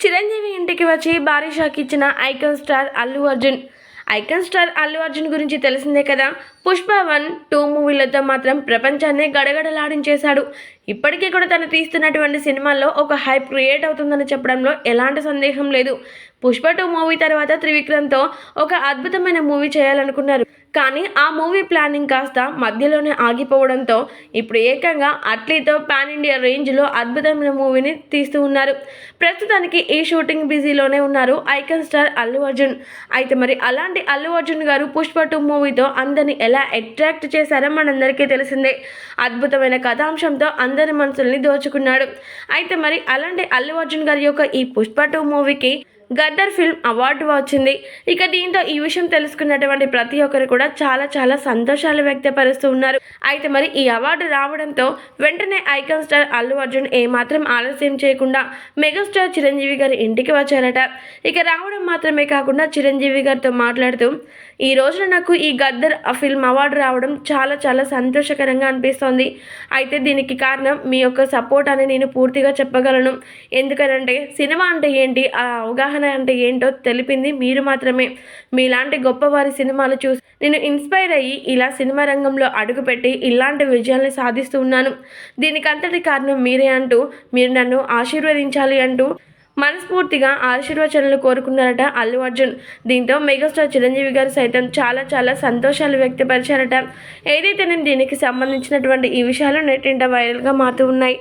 చిరంజీవి ఇంటికి వచ్చి భారీ షాక్ ఇచ్చిన icon star Allu Arjun. Icon star Allu Arjun గురించి తెలిసిందే కదా? పుష్ప వన్ టూ మూవీలతో మాత్రం ప్రపంచాన్ని గడగడలాడించేశాడు. ఇప్పటికీ కూడా తను తీస్తున్నటువంటి సినిమాల్లో ఒక హైప్ క్రియేట్ అవుతుందని చెప్పడంలో ఎలాంటి సందేహం లేదు. పుష్ప టూ మూవీ తర్వాత త్రివిక్రమ్తో ఒక అద్భుతమైన మూవీ చేయాలనుకున్నారు. కానీ ఆ మూవీ ప్లానింగ్ కాస్త మధ్యలోనే ఆగిపోవడంతో ఇప్పుడు ఏకంగా అట్లీతో పాన్ ఇండియా రేంజ్లో అద్భుతమైన మూవీని తీస్తూ ఉన్నారు. ప్రస్తుతానికి ఈ షూటింగ్ బిజీలోనే ఉన్నారు ఐకన్ స్టార్ అల్లు అర్జున్. అయితే మరి అలాంటి అల్లు అర్జున్ గారు పుష్ప టూ మూవీతో అందరిని ఎలా అట్రాక్ట్ చేశారో మనందరికీ తెలిసిందే. అద్భుతమైన కథాంశంతో అందరి మనసుల్ని దోచుకున్నాడు. అయితే మరి అలాంటి అల్లు అర్జున్ గారి యొక్క ఈ పుష్ప టూ మూవీకి గద్దర్ ఫిల్మ్ అవార్డు వచ్చింది. ఇక దీంతో ఈ విషయం తెలుసుకున్నటువంటి ప్రతి ఒక్కరు కూడా చాలా చాలా సంతోషాలు వ్యక్తపరుస్తూ ఉన్నారు. అయితే మరి ఈ అవార్డు రావడంతో వెంటనే ఐకాన్ స్టార్ అల్లు అర్జున్ ఏమాత్రం ఆలస్యం చేయకుండా మెగాస్టార్ చిరంజీవి గారి ఇంటికి వచ్చారట. ఇక రావడం మాత్రమే కాకుండా చిరంజీవి గారితో మాట్లాడుతూ ఈ రోజున నాకు ఈ గద్దర్ ఫిల్మ్ అవార్డు రావడం చాలా చాలా సంతోషకరంగా అనిపిస్తోంది. అయితే దీనికి కారణం మీ యొక్క సపోర్ట్ అని నేను పూర్తిగా చెప్పగలను. ఎందుకనంటే సినిమా అంటే ఏంటి? ఆ అవగాహన అంటే ఏంటో తెలిపింది. మీరు మాత్రమే. మీలాంటి గొప్పవారి సినిమాలు చూసి నేను ఇన్స్పైర్ అయ్యి ఇలా సినిమా రంగంలో అడుగుపెట్టి ఇలాంటి విజయాల్ని సాధిస్తూ ఉన్నాను. దీనికంతటి కారణం మీరే అంటూ మీరు నన్ను ఆశీర్వదించాలి అంటూ మనస్ఫూర్తిగా ఆశీర్వచనలు కోరుకున్నారట అల్లు అర్జున్. దీంతో మెగాస్టార్ చిరంజీవి గారు సైతం చాలా చాలా సంతోషాలు వ్యక్తపరిచారట. ఏదైతే నేను దీనికి సంబంధించినటువంటి ఈ విషయాలు నెట్టింట వైరల్గా మారుతూ ఉన్నాయి.